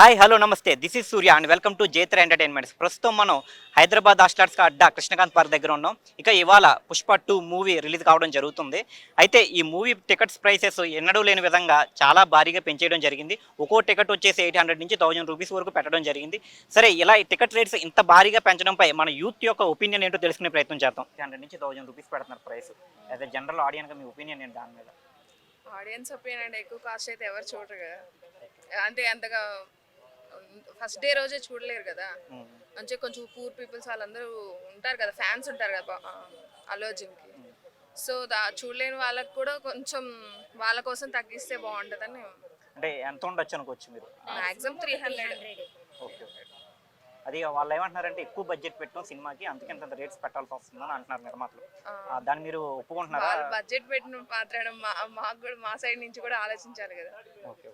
Hi hello నమస్తే. This is Surya and welcome to Jetra entertainments ప్రస్తుతం మనం హైదరాబాద్ హాస్టార్స్ అడ్డా కృష్ణకాంత్ పార్క్ దగ్గర ఉన్నాం. ఇక ఇవాళ పుష్ప టూ మూవీ రిలీజ్ కావడం జరుగుతుంది. అయితే ఈ మూవీ టికెట్స్ ప్రైసెస్ ఎన్నడూ లేని విధంగా చాలా భారీగా పెంచేయడం జరిగింది. ఒక్కో టికెట్ వచ్చేసి ఎయిట్ హండ్రెడ్ నుంచి థౌజండ్ రూపీస్ వరకు పెట్టడం జరిగింది. సరే ఇలా ఈ టికెట్ రేట్స్ ఇంత భారీగా పెంచడంపై మన యూత్ యొక్క ఒపీనియన్ ఏంటో తెలుసుకునే ప్రయత్నం చేద్దాం. ఎయిట్ హండ్రెడ్ నుంచి థౌజండ్ రూపీస్ పెడుతున్నారు ప్రైస్ యాజ్ జనరల్ ఆడియన్గా మీ ఒపీనియన్ ఏంటి దాని మీద? ఆడియన్స్ ఒపీనియన్ అంటే ఎక్కువ కాస్ట్ అయితే ఎవరు చూడరు కదా. అంటే అంతగా ఫస్ట్ డే రోజే చూడలేరు కదా. మంచిగా కొంచెం పూర్ పీపుల్స్ వాళ్ళందరూ ఉంటారు కదా ఫ్యాన్స్ ఉంటారు కదా అల్లు అర్జున్కి. సో దా చూడలేని వాళ్ళకి కూడా కొంచెం వాళ్ళ కోసం తగ్గిస్తే బాగుంటుందని. అంటే ఎంత ఉండొచ్చు అనుకోవచ్చు మీరు? Maximum three hundred. ఓకే అది వాళ్ళు ఏమంటున్నారంటే ఎక్కువ బడ్జెట్ పెట్టడం సినిమాకి అందుకే ఇంత రేట్స్ పెట్టాల్సి వస్తుందని అంటున్నారు నిర్మాతలు. దాన్ని మీరు ఒప్పుకుంటున్నారా? వాళ్ళు బడ్జెట్ పెట్టిన మాత్రం మా మాకు కూడా మా సైడ్ నుంచి కూడా ఆలోచించాలి కదా. ఓకే.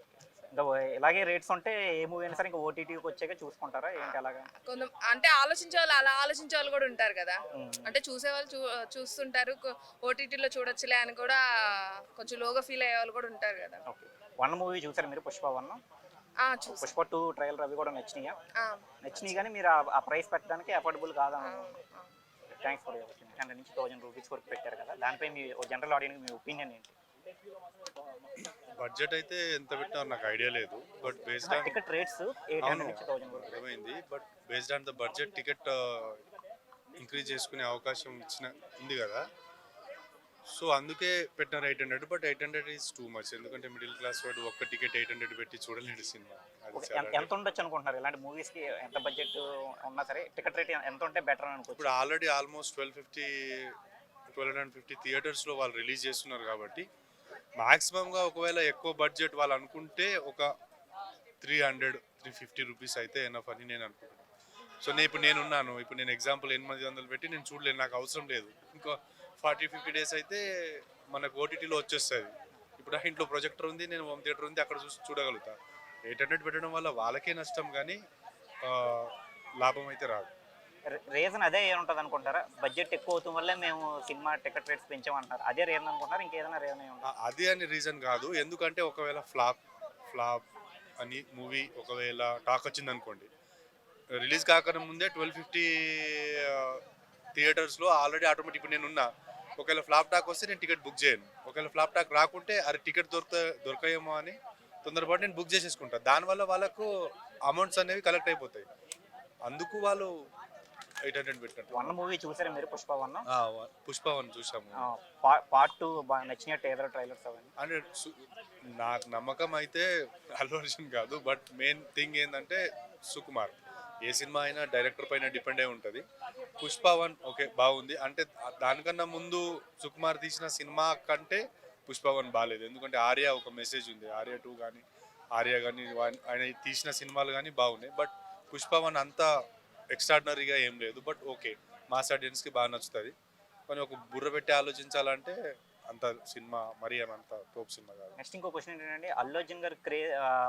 ఇలాగే రేట్స్ ఉంటే ఏ మూవీ అయినా సరే ఇంకా ఓటీటీకి వచ్చాక చూసుకుంటారా? ఏంటి అలాగా? కొంత అంటే ఆలోచించే వాళ్ళు అలా ఆలోచించే వాళ్ళు కూడా ఉంటారు కదా. అంటే చూసేవాళ్ళు చూ చూస్తుంటారు ఓటీటీలో చూడొచ్చులే అని కూడా కొంచెం లోగా ఫీల్ అయ్యే వాళ్ళు కూడా ఉంటారు కదా. వన్ మూవీ చూసారు మీరు పుష్ప వన్? చూసా. పుష్ప టూ ట్రయల్ రవి కూడా నచ్చినాయా? నచ్చినాయి కానీ మీరు ఆ- ప్రైస్ పెట్టడానికి అఫోర్డబుల్ కాదని ఆ. థ్యాంక్స్ ఫర్ హండ్రెడ్ నుంచి థౌసండ్ రూపీస్ వరకు పెట్టారు కదా. దానిపై మీ జనరల్ ఆడియన్స్ మీ ఒపీనియన్ ఏంటి? బడ్జెట్ అయితే ఎంత పెట్టినారో నాకు ఐడియా లేదు but based on ticket rates అవును అర్థమైంది but based on the budget ticket increase చేసుకునే అవకాశం ఇచ్చిన ఉంది కదా. సో అందుకే పెట్టినారు eight hundred but eight hundred is too much ఎందుకంటే మిడిల్ క్లాస్ వాడు ఒక్క టికెట్ ఎయిట్ హండ్రెడ్ పెట్టి చూడలేడు సినిమా ఎంత- ఉండొచ్చు అనుకుంటున్నారు? ఇలాంటి మూవీస్కి ఎంత బడ్జెట్ ఉన్నా సరే టికెట్ రేట్ ఎంత ఉంటే బెటర్ అని అనుకోవచ్చు. ఇప్పుడు already almost twelve fifty twelve hundred fifty థియేటర్స్లో వాళ్ళు రిలీజ్ చేస్తున్నారు కాబట్టి మ్యాక్సిమంగా ఒకవేళ ఎక్కువ బడ్జెట్ వాళ్ళు అనుకుంటే ఒక three hundred three fifty rupees అయితే ఎనఫ్ అని నేను అనుకుంటున్నాను. సో నేను ఇప్పుడు నేనున్నాను ఇప్పుడు నేను ఎగ్జాంపుల్ ఎనిమిది వందలు పెట్టి నేను చూడలేను నాకు అవసరం లేదు. ఇంకో ఫార్టీ ఫిఫ్టీ డేస్ అయితే మనకు ఓటీటీలో వచ్చేస్తుంది. ఇప్పుడు ఆ ఇంట్లో ప్రొజెక్టర్ ఉంది నేను హోమ్ థియేటర్ ఉంది అక్కడ చూసి చూడగలుగుతా. ఎయిట్ హండ్రెడ్ పెట్టడం వల్ల వాళ్ళకే నష్టం కానీ లాభం అయితే రాదు. రీజన్ అదే ఉంటుంది అనుకుంటారా బడ్జెట్ ఎక్కువ అవుతుంది వల్లే మేము సినిమా టికెట్ రేట్స్ పెంచామంటారు. అదే రీజన్ అనుకుంటారు ఇంకేదైనా రీజన్ ఉంటుంది అదే అని రీజన్ కాదు. ఎందుకంటే ఒకవేళ ఫ్లాప్ ఫ్లాప్ అని మూవీ ఒకవేళ టాక్ వచ్చింది అనుకోండి రిలీజ్ కాకనే ముందే ట్వెల్వ్ ఫిఫ్టీ థియేటర్స్లో ఆల్రెడీ ఆటోమేటిక్ ఇప్పుడు నేను ఉన్నా ఒకవేళ ఫ్లాప్ టాక్ వస్తే నేను టికెట్ బుక్ చేయను. ఒకవేళ ఫ్లాప్ టాక్ రాకుంటే అరే టికెట్ దొరక దొరకయేమో అని తొందరపాటు నేను బుక్ చేసేసుకుంటాను దానివల్ల వాళ్ళకు అమౌంట్స్ అనేవి కలెక్ట్ అయిపోతాయి. అందుకు వాళ్ళు ఎయిట్ హండ్రెడ్ పెట్టారు వన్ మూవీ చూసారా మీరు పుష్ప వన్? పుష్ప వన్ చూసాము. పార్ట్ టూ బాగా నచ్చినట్టు ఏదో ట్రైలర్స్ అవన్నీ? అంటే నాకు నమ్మకం అయితే అల్లు అర్జున్ కాదు బట్ మెయిన్ థింగ్ ఏంటంటే సుకుమార్. ఏ సినిమా అయినా డైరెక్టర్ పైన డిపెండ్ అయి ఉంటుంది. పుష్ప వన్ ఓకే బాగుంది. అంటే దానికన్నా ముందు సుకుమార్ తీసిన సినిమా కంటే పుష్ప వన్ బాగాలేదు ఎందుకంటే ఆర్య ఒక మెసేజ్ ఉంది. ఆర్య టూ కానీ ఆర్య కానీ ఆయన తీసిన సినిమాలు కానీ బాగున్నాయి. బట్ పుష్ప వన్ అంత ఎక్స్ట్రాడినరీగా ఏం లేదు బట్ ఓకే మాస్ ఆడియన్స్కి బాగా నచ్చుతుంది. కానీ ఒక బుర్ర పెట్టి ఆలోచించాలంటే అంత సినిమా మరీ అంత తోపు సినిమా కాదు. నెక్స్ట్ ఇంకో క్వశ్చన్ ఏంటంటే అల్లు అర్జున్ గారు క్రే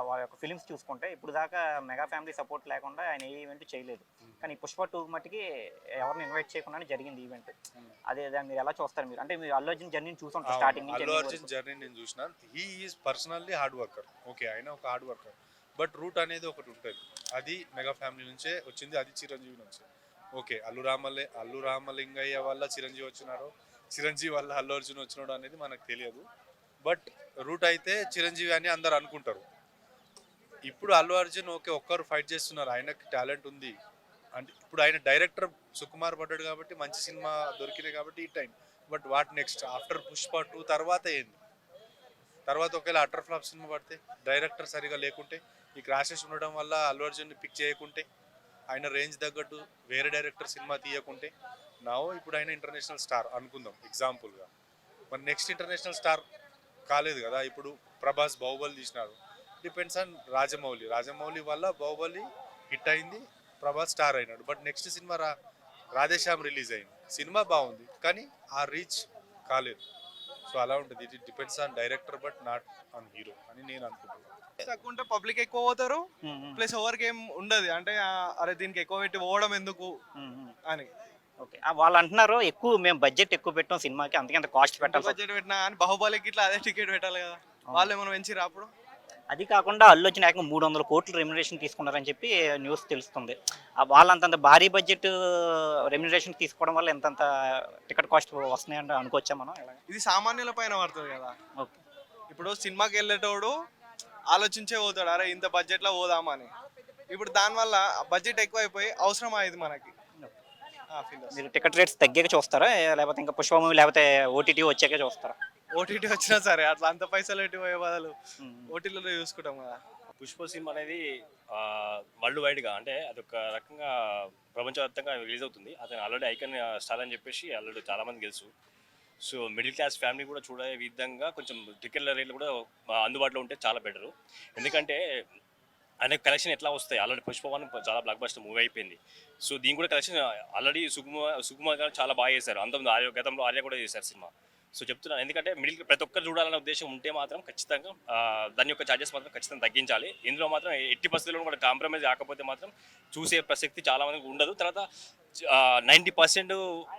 వాళ్ళ యొక్క ఫిల్మ్స్ చూసుకుంటే ఇప్పుడు దాకా మెగా ఫ్యామిలీ సపోర్ట్ లేకుండా ఆయన ఏ ఈవెంట్ చేయలేదు. కానీ పుష్ప టూ మట్టికి ఎవరిని ఇన్వైట్ చేయకుండానే జరిగింది ఈవెంట్ అదే దాన్ని మీరు ఎలా చూస్తారు మీరు? అంటే మీరు అల్లు అర్జున్ జర్నీని చూసుంటారు స్టార్టింగ్ అల్లు అర్జున్. జర్నీ నేను చూసిన. He is personally hard worker okay ఆయన ఒక హార్డ్ వర్కర్ బట్ రూట్ అనేది ఒకటి ఉంటుంది. అది మెగా ఫ్యామిలీ నుంచే వచ్చింది అది చిరంజీవి నుంచి. ఓకే అల్లు రామలే అల్లు రామలింగయ్య వల్ల చిరంజీవి వచ్చినారో చిరంజీవి వల్ల అల్లు అర్జున్ వచ్చినాడు అనేది మనకు తెలియదు. బట్ రూట్ అయితే చిరంజీవి అని అందరు అనుకుంటారు. ఇప్పుడు అల్లు అర్జున్ ఓకే ఒక్కరు ఫైట్ చేస్తున్నారు ఆయనకి టాలెంట్ ఉంది. అంటే ఇప్పుడు ఆయన డైరెక్టర్ సుకుమార్ పడ్డాడు కాబట్టి మంచి సినిమా దొరికినాయి కాబట్టి ఈ time. But what next? After Pushpa two తర్వాత ఏంది? తర్వాత ఒకవేళ అటర్ ఫ్లాప్ సినిమా పడితే డైరెక్టర్ సరిగా లేకుంటే ఈ క్రాషెస్ ఉండడం వల్ల అల్లు అర్జున్ని పిక్ చేయకుంటే ఆయన రేంజ్ తగ్గట్టు వేరే డైరెక్టర్ సినిమా తీయకుంటే నా ఇప్పుడు ఆయన ఇంటర్నేషనల్ స్టార్ అనుకుందాం ఎగ్జాంపుల్గా మరి నెక్స్ట్ ఇంటర్నేషనల్ స్టార్ కాలేదు కదా ఇప్పుడు Prabhas Baahubali తీసినారు. Depends on Rajamouli. Rajamouli వల్ల బాహుబలి హిట్ అయింది ప్రభాస్ స్టార్ అయినాడు. బట్ నెక్స్ట్ సినిమా రా రాధేశ్యామ్ రిలీజ్ అయింది. సినిమా బాగుంది కానీ ఆ రీచ్ కాలేదు. సో అలా ఉంటుంది. It depends on director but not on hero అని నేను అనుకుంటున్నాను. తక్కువ ఉంటే పబ్లిక్ ఎక్కువ పోతారు. ప్లస్ ఎవరికి ఏం ఉండదు. అంటే అరే దీనికి ఎక్కువ పెట్టి పోవడం ఎందుకు. అని. ఓకే. వాళ్ళు అంటున్నారు ఎక్కువ మేము బడ్జెట్ ఎక్కువ పెట్టాం సినిమాకి అందుకే అంత కాస్ట్ పెట్టాలి బడ్జెట్ పెట్టినా? కానీ బాహుబలికి ఇట్లా అదే టికెట్ పెట్టాలి కదా. వాళ్ళు ఏమైనా పెంచిరా అప్పుడు? అది కాకుండా అల్లు వచ్చిన ఏకంగా మూడు వందల కోట్లు రెమ్యునరేషన్ తీసుకున్నారని చెప్పి న్యూస్ తెలుస్తుంది. వాళ్ళంతంత భారీ బడ్జెట్ రెమ్యునరేషన్ తీసుకోవడం వల్ల ఎంతంత టికెట్ కాస్ట్ వస్తున్నాయంటే అనుకోవచ్చా మనం? ఇది సామాన్యుల పైన పడుతుంది కదా. ఓకే. ఇప్పుడు సినిమాకి వెళ్ళేటోడు ఆలోచించే పోతాడు. అరే ఇంత బడ్జెట్లో పోదామని. ఇప్పుడు దానివల్ల బడ్జెట్ ఎక్కువ అయిపోయి అవసరం అయ్యేది మనకి. మీరు టికెట్ రేట్స్ తగ్గాక చూస్తారా? లేకపోతే ఇంకా పుష్ప మూవీ లేకపోతే ఓటీటీ వచ్చాక చూస్తారా? ఓటీటీ వచ్చినా సరే అట్లా అంత పైసలు ఎటు పోయే బదులు. ఓటీటీలో చూసుకుంటాం కదా. పుష్ప సినిమా అనేది వరల్డ్ వైడ్గా అంటే అదొక రకంగా ప్రపంచవ్యాప్తంగా రిలీజ్ అవుతుంది. అతను ఆల్రెడీ ఐకన్ స్టార్ అని చెప్పేసి ఆల్రెడీ చాలా మంది తెలుసు. సో మిడిల్ క్లాస్ ఫ్యామిలీ కూడా చూడే విధంగా కొంచెం టికెట్ల రేట్లు కూడా అందుబాటులో ఉంటే చాలా బెటరు ఎందుకంటే అనేక కలెక్షన్ ఎట్లా వస్తాయి? ఆల్రెడీ పుష్పవన్ చాలా బ్లాక్ బస్టర్ మూవీ అయిపోయింది. సో దీని కూడా కలెక్షన్ ఆల్రెడీ సుకుమార్ సుకుమార్ గారు చాలా బాగా చేశారు. అంతకుముందు ఆర్య గతంలో ఆర్య కూడా చేశారు సినిమా. సో చెప్తున్నాను ఎందుకంటే మిడిల్ ప్రతి ఒక్కరు చూడాలనే ఉద్దేశం ఉంటే మాత్రం ఖచ్చితంగా దాని యొక్క ఛార్జెస్ మాత్రం ఖచ్చితంగా తగ్గించాలి. ఇందులో మాత్రం ఎట్టి పరిస్థితుల్లో కూడా కాంప్రమైజ్ కాకపోతే మాత్రం చూసే ప్రసక్తి చాలా మందికి ఉండదు. తర్వాత ninety percent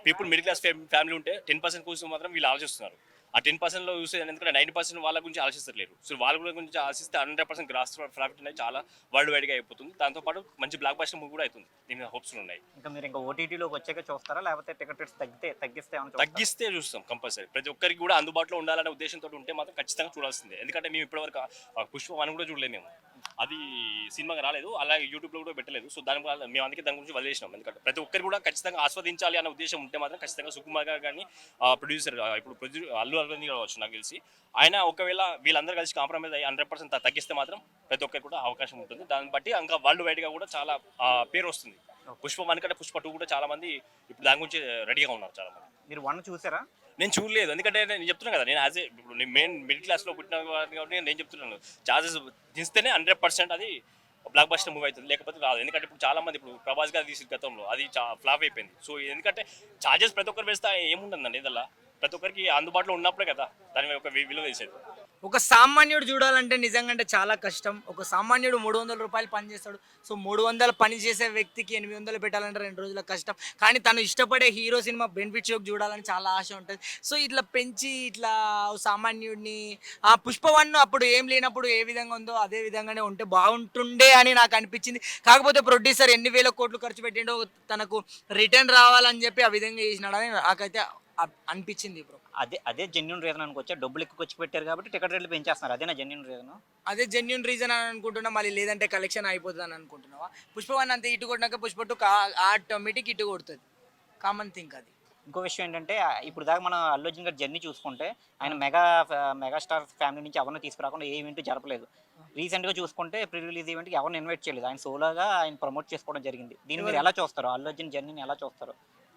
people middle class family ఉంటే టెన్ పర్సెంట్ కోసం మాత్రం వీళ్ళు ఆలోచిస్తున్నారు. ఆ టెన్ పర్సెంట్లో చూస్తే ఎందుకంటే నైంటీ పర్సెంట్ వాళ్ళ గురించి ఆలోచిస్తలేరు. సో వాళ్ళ గురించి ఆలోచిస్తే హండ్రెడ్ పర్సెంట్ గ్రాస్ ప్రాఫిట్ అనేది చాలా వరల్డ్ వైడ్గా అయిపోతుంది. దాంతోపాటు మంచి బ్లాక్ బస్టర్ మూవీ కూడా అవుతుంది. దీని హోప్స్ ఉన్నాయి. ఇంకా మీరు ఇంకా ఓటీటీలోకి వచ్చాక చూస్తారా? లేకపోతే టికెట్ రేట్స్ తగ్గితే తగ్గిస్తే? తగ్గిస్తే చూస్తాం కంపల్సరీ ప్రతి ఒక్కరికి కూడా అందుబాటులో ఉండాలనే ఉద్దేశంతో ఉంటే మాత్రం ఖచ్చితంగా చూడాల్సిందే. ఎందుకంటే మేము ఇప్పటివరకు పుష్ప వన్ కూడా చూడలేము మేము. అది సినిమాగా రాలేదు అలాగే యూట్యూబ్లో కూడా పెట్టలేదు. సో దాని మేము అందుకే దాని గురించి వదిలేసినాం. ఎందుకంటే ప్రతి ఒక్కరు కూడా ఖచ్చితంగా ఆస్వాదించాలి అనే ఉద్దేశం ఉంటే మాత్రం ఖచ్చితంగా సుకుమార్ గారు కానీ ప్రొడ్యూసర్ ఇప్పుడు ప్రొడ్యూ అల్లు అరవింద్ కావచ్చు నాకు తెలిసి ఆయన ఒకవేళ వీళ్ళందరూ కలిసి కాంప్రమైజ్ అయ్యి హండ్రెడ్ పర్సెంట్ తగ్గిస్తే మాత్రం ప్రతి ఒక్కరికి కూడా అవకాశం ఉంటుంది. దాన్ని బట్టి ఇంకా వరల్డ్ వైడ్గా కూడా చాలా పేరు వస్తుంది. పుష్ప వన్ కంటే పుష్ప టూ కూడా చాలా మంది ఇప్పుడు దాని గురించి రెడీగా ఉన్నారు చాలా మంది. మీరు వన్ చూసారా? నేను చూడలేదు. ఎందుకంటే నేను చెప్తున్నాను కదా నేను యాజ్ ఏ ఇప్పుడు నేను మెయిన్ మిడిల్ క్లాస్లో పుట్టిన కాబట్టి నేను చెప్తున్నాను. ఛార్జెస్ దిస్తేనే హండ్రెడ్ పర్సెంట్ అది బ్లాక్ బస్టర్ మూవీ అవుతుంది. లేకపోతే రాదు. ఎందుకంటే ఇప్పుడు చాలా మంది ఇప్పుడు ప్రభాస్ గారు తీసిన గతంలో అది ఫ్లాప్ అయిపోయింది. సో ఎందుకంటే ఛార్జెస్ ప్రతి ఒక్కరు వేస్తే ఏముంటుందండి ఇదల్లా. ప్రతి ఒక్కరికి అందుబాటులో ఉన్నప్పుడే కదా దాని యొక్క విలువ తెలిసేది. ఒక సామాన్యుడు చూడాలంటే నిజంగా అంటే చాలా కష్టం. ఒక సామాన్యుడు మూడు వందల రూపాయలు పనిచేస్తాడు సో మూడు వందలు పని చేసే వ్యక్తికి ఎనిమిది వందలు పెట్టాలంటే రెండు రోజుల కష్టం. కానీ తను ఇష్టపడే హీరో సినిమా బెనిఫిట్ షోకి చూడాలని చాలా ఆశ ఉంటుంది. సో ఇట్లా పెంచి ఇట్లా సామాన్యుడిని ఆ పుష్పవన్ను అప్పుడు ఏం లేనప్పుడు ఏ విధంగా ఉందో అదే విధంగానే ఉంటే బాగుంటుండే అని నాకు అనిపించింది. కాకపోతే ప్రొడ్యూసర్ ఎన్ని వేల కోట్లు ఖర్చు పెట్టిండో తనకు రిటర్న్ రావాలని చెప్పి ఆ విధంగా చేసినాడని నాకైతే అనిపించింది బ్రో అదే అదే జెన్యున్ రీజన్ అనుకోవచ్చా? డబ్బులు ఎక్కువ ఖర్చు పెట్టారు కాబట్టి టికెట్ రేట్లు పెంచేస్తున్నారు. అదేనా జెన్యున్ రీజన్ అదే జెన్యున్ రీజన్ అని అనుకుంటున్నా మళ్ళీ లేదంటే కలెక్షన్ అయిపోతుంది అని అనుకుంటున్నావా? పుష్ప వన్ అంత ఇటు కొట్టినాక పుష్ప టూ ఆటోమేటిక్ ఇటు కొడుతుంది. కామన్ థింక్ అది. ఇంకో విషయం ఏంటంటే ఇప్పుడు దాకా మనం అల్లు అర్జున్ గారి జర్నీ చూసుకుంటే ఆయన మెగా మెగాస్టార్ ఫ్యామిలీ నుంచి ఎవరిని తీసుకురాకుండా ఏ ఈవెంట్ జరపలేదు. రీసెంట్గా చూసుకుంటే ప్రీ రిలీజ్ ఈవెంట్కి ఎవరిని ఇన్వైట్ చేయలేదు. ఆయన సోలోగా ఆయన ప్రమోట్ చేసుకోవడం జరిగింది. దీన్ని మీరు ఎలా చూస్తారు? అల్లు అర్జున్ జర్నీని ఎలా చూస్తారు?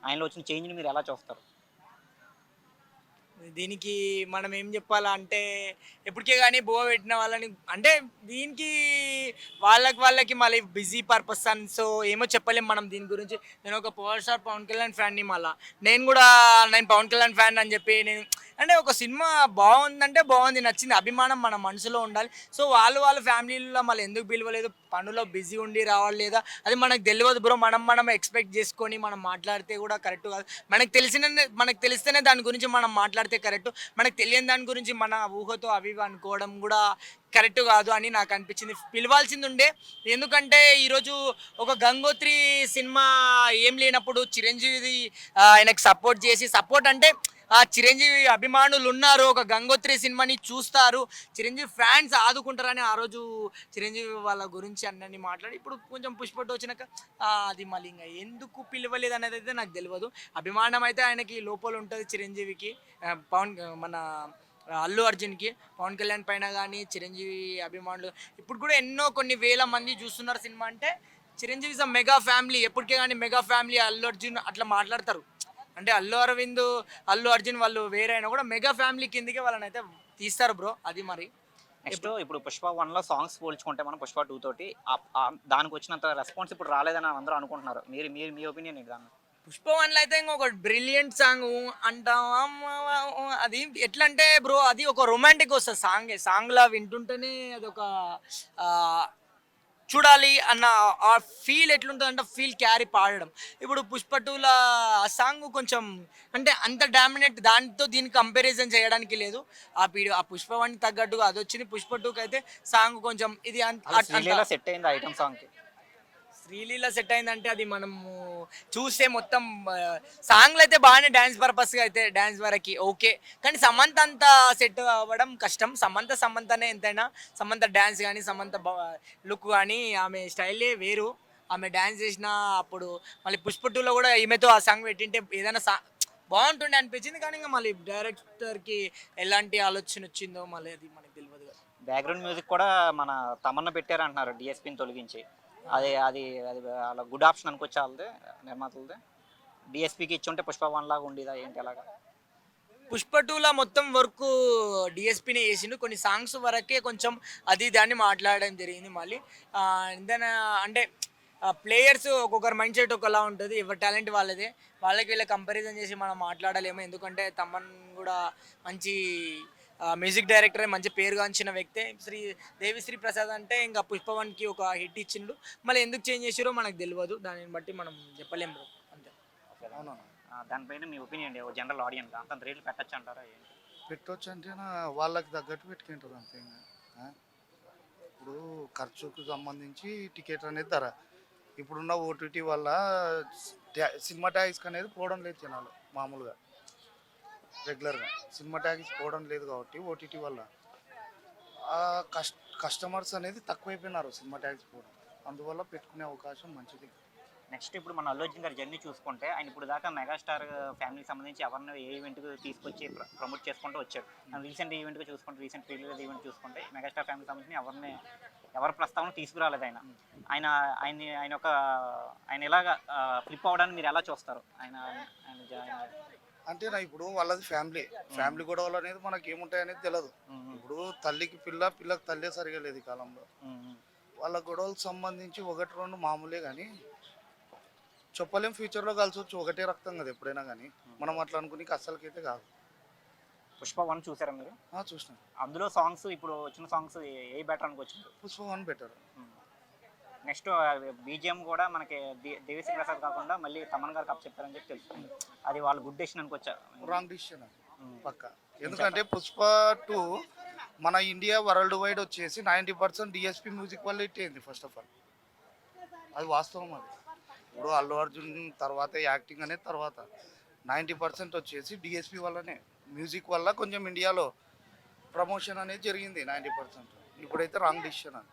ఆయనలో వచ్చిన చేంజ్ని మీరు ఎలా చూస్తారు? దీనికి మనం ఏం చెప్పాలా అంటే ఎప్పటికే కానీ బోవ పెట్టిన వాళ్ళని అంటే దీనికి వాళ్ళకి వాళ్ళకి మళ్ళీ బిజీ పర్పస్ అని సో ఏమో చెప్పలేము మనం దీని గురించి. నేను ఒక పవర్ స్టార్ పవన్ కళ్యాణ్ ఫ్యాన్ని మళ్ళీ. నేను కూడా నేను పవన్ కళ్యాణ్ ఫ్యాన్ అని చెప్పి నేను అంటే ఒక సినిమా బాగుందంటే బాగుంది నచ్చింది అభిమానం మన మనసులో ఉండాలి. సో వాళ్ళు వాళ్ళ ఫ్యామిలీలో మళ్ళీ ఎందుకు పిలవలేదు? పనులో బిజీ ఉండి రావాలి లేదా అది మనకు తెలియదు బ్రో. మనం మనం ఎక్స్పెక్ట్ చేసుకొని మనం మాట్లాడితే కూడా కరెక్ట్ కాదు. మనకు తెలిసిన మనకు తెలిస్తేనే దాని గురించి మనం మాట్లాడితే కరెక్ట్. మనకు తెలియని దాని గురించి మన ఊహతో అవి అనుకోవడం కూడా కరెక్ట్ కాదు అని నాకు అనిపించింది. పిలవాల్సింది ఉండే. ఎందుకంటే ఈరోజు ఒక గంగోత్రి సినిమా ఏం లేనప్పుడు చిరంజీవి ఆయనకు సపోర్ట్ చేసి సపోర్ట్ అంటే ఆ చిరంజీవి అభిమానులు ఉన్నారు ఒక గంగోత్రి సినిమాని చూస్తారు. చిరంజీవి ఫ్యాన్స్ ఆదుకుంటారని ఆ రోజు చిరంజీవి వాళ్ళ గురించి అన్నీ మాట్లాడి ఇప్పుడు కొంచెం పుష్పట్టు వచ్చినాక అది మళ్ళీ ఇంకా ఎందుకు పిలవలేదు అనేది అయితే నాకు తెలియదు అభిమానం అయితే ఆయనకి లోపల ఉంటుంది చిరంజీవికి. పవన్ మన అల్లు అర్జున్కి పవన్ కళ్యాణ్ పైన కానీ చిరంజీవి అభిమానులు. ఇప్పుడు కూడా ఎన్నో కొన్ని వేల మంది చూస్తున్నారు సినిమా అంటే చిరంజీవి ఇస్ మెగా ఫ్యామిలీ. ఎప్పటికే కానీ మెగా ఫ్యామిలీ అల్లు అర్జున్ అట్లా మాట్లాడతారు. అంటే అల్లు అరవింద్ అల్లు అర్జున్ వాళ్ళు వేరే అయినా కూడా మెగా ఫ్యామిలీ కిందకే వాళ్ళని అయితే తీస్తారు బ్రో అది మరి. నెక్స్ట్ ఇప్పుడు పుష్ప వన్లో సాంగ్స్ పోల్చుకుంటే మనం పుష్ప టూ తోటి దానికి వచ్చినంత రెస్పాన్స్ ఇప్పుడు రాలేదని అందరూ అనుకుంటున్నారు. మీరు మీరు మీ ఒపీనియన్ ఏంటి దాన్ని పుష్ప వన్లో అయితే ఇంకొక బ్రిలియంట్ సాంగ్ అంటాం అది ఎట్లా అంటే బ్రో అది ఒక రొమాంటిక్ వస్తుంది సాంగ్ సాంగ్లా వింటుంటేనే అది ఒక చూడాలి అన్న ఆ ఫీల్ ఎట్లుంటుంది అంటే ఫీల్ క్యారీ పాడడం. ఇప్పుడు పుష్ప టూల సాంగ్ కొంచెం అంటే అంత డామినేట్ దానితో దీనికి కంపారిజన్ చేయడానికి లేదు. ఆ పీడి ఆ పుష్ప వన్ తగ్గట్టుగా అది వచ్చింది. పుష్ప టూకి అయితే సాంగ్ కొంచెం ఇది సెట్ అయింది ఐటమ్ సాంగ్కి శ్రీలీల సెట్ అయిందంటే అది మనము చూస్తే మొత్తం సాంగ్లు అయితే బాగానే డ్యాన్స్ పర్పస్గా అయితే డ్యాన్స్ వరకు ఓకే కానీ సమంత అంత సెట్ అవ్వడం కష్టం. సమంత సమంతనే ఎంతైనా సమంత డ్యాన్స్ కానీ సమంత లుక్ కానీ ఆమె స్టైలే వేరు. ఆమె డ్యాన్స్ చేసిన అప్పుడు మళ్ళీ పుష్ప టూలో కూడా ఈమెతో ఆ సాంగ్ పెట్టింటే ఏదైనా సా బాగుంటుండే అనిపించింది. కానీ ఇంకా మళ్ళీ డైరెక్టర్కి ఎలాంటి ఆలోచన వచ్చిందో మళ్ళీ అది మనకి తెలియదు బ్యాక్గ్రౌండ్ మ్యూజిక్ కూడా మన తమన్న పెట్టారంటున్నారు డిఎస్పిని తొలగించి. అది అది అది అలా గుడ్ ఆప్షన్ అనుకోవచ్చు వాళ్ళది నిర్మాతలది. డిఎస్పీకి ఇచ్చి ఉంటే పుష్ప వన్ లాగా ఉండేదా ఏంటి అలాగా? పుష్ప టూలో మొత్తం వర్క్ డిఎస్పీనే వేసిండు కొన్ని సాంగ్స్ వరకే కొంచెం అది దాన్ని మాట్లాడడం జరిగింది మళ్ళీ. దెన్ అంటే ప్లేయర్స్ ఒక్కొక్కరు మైండ్ సెట్ ఒకలా ఉంటుంది. ఎవరి టాలెంట్ వాళ్ళదే. వాళ్ళకి వీళ్ళ కంపారిజన్ చేసి మనం మాట్లాడలేము. ఎందుకంటే తమన్ కూడా మంచి మ్యూజిక్ డైరెక్టర్ మంచి పేరుగాంచిన వ్యక్తే. శ్రీ దేవిశ్రీ ప్రసాద్ అంటే ఇంకా పుష్పవన్కి ఒక హిట్ ఇచ్చిండు. మళ్ళీ ఎందుకు చేంజ్ చేసారో మనకు తెలియదు దానిని బట్టి మనం చెప్పలేము bro. అంతే. అవునా ఆ, దానిపైన మీ ఒపీనియన్ జనరల్ ఆడియన్స్ అంత రేట్లు పెట్టచ్చు అంటారా ఏంటి? పెట్టొచ్చు అంటే నా వాళ్ళకి తగ్గట్టు పెట్టుకుంటారు అంతే? ఇప్పుడు ఖర్చుకు సంబంధించి టికెట్ అనేది ధర. ఇప్పుడున్న ఓటీటీ వల్ల సినిమా ట్యాక్స్ అనేది పోవడం లేదు జనాలు మామూలుగా. రెగ్యులర్గా. సినిమా ట్యాక్స్ పోవడం లేదు కాబట్టి ఓటీటీ వల్ల. కస్టమర్స్ అనేది తక్కువైపోయినారు సినిమా ట్యాక్స్ పోవడం. అందువల్ల పెట్టుకునే అవకాశం మంచిది. నెక్స్ట్ ఇప్పుడు మన అల్లు అర్జున్ గారి జర్నీ చూసుకుంటే ఆయన ఇప్పుడు దాకా మెగాస్టార్ ఫ్యామిలీకి సంబంధించి ఎవరిని ఏ ఈవెంట్కి తీసుకొచ్చి ప్రమోట్ చేసుకుంటూ వచ్చాడు. రీసెంట్ ఈవెంట్గా చూసుకుంటే రీసెంట్ రిలీజ్ ఈవెంట్ చూసుకుంటే మెగాస్టార్ ఫ్యామిలీకి సంబంధించి ఎవరిని ఎవరి ప్రస్తావన తీసుకురాలేదు ఆయన. ఆయన ఆయన ఆయన ఒక ఆయన ఎలాగా ఫ్లిప్ అవ్వడానికి మీరు ఎలా చూస్తారు? ఆయన ఆయన- అంటే నా ఇప్పుడు వాళ్ళది ఫ్యామిలీ ఫ్యామిలీ గొడవలు అనేది మనకి ఏముంటాయి అనేది తెలియదు ఇప్పుడు తల్లికి పిల్ల పిల్లకి తల్లే సరిగా లేదు ఈ కాలంలో. వాళ్ళ గొడవలకు సంబంధించి ఒకటి రెండు మామూలే కానీ చెప్పలేం ఫ్యూచర్లో కలిసి వచ్చి ఒకటే రక్తం కదా ఎప్పుడైనా కానీ. మనం అట్లా అనుకుని అస్సలకైతే కాదు. పుష్ప వన్ చూసారా మీరు? చూసినాం. అందులో సాంగ్స్ ఇప్పుడు వచ్చిన సాంగ్స్ ఏ బెటర్ అనుకోవచ్చు? Pushpa one better next BGM కూడా మనకి దేవిశ్రీ ప్రసాద్ కాకుండా మళ్ళీ తమన్ గారు కప్ చెప్పారని చెప్పి తెలుస్తుంది అది వాళ్ళు గుడ్ డెసిషన్ అనుకోవచ్చా రాంగ్ డిసిషన్. పక్క. ఎందుకంటే పుష్ప టూ మన ఇండియా వరల్డ్ వైడ్ వచ్చేసి నైంటీ పర్సెంట్ డిఎస్పి మ్యూజిక్ వల్ల హిట్ అయింది ఫస్ట్ ఆఫ్ ఆల్ అది వాస్తవం అది. ఇప్పుడు అల్లు అర్జున్ తర్వాత యాక్టింగ్ అనేది తర్వాత నైంటీ పర్సెంట్ వచ్చేసి డిఎస్పి వల్లనే మ్యూజిక్ వల్ల కొంచెం ఇండియాలో ప్రమోషన్ అనేది జరిగింది నైంటీ పర్సెంట్ ఇప్పుడైతే రాంగ్ డిసిషన్ అది.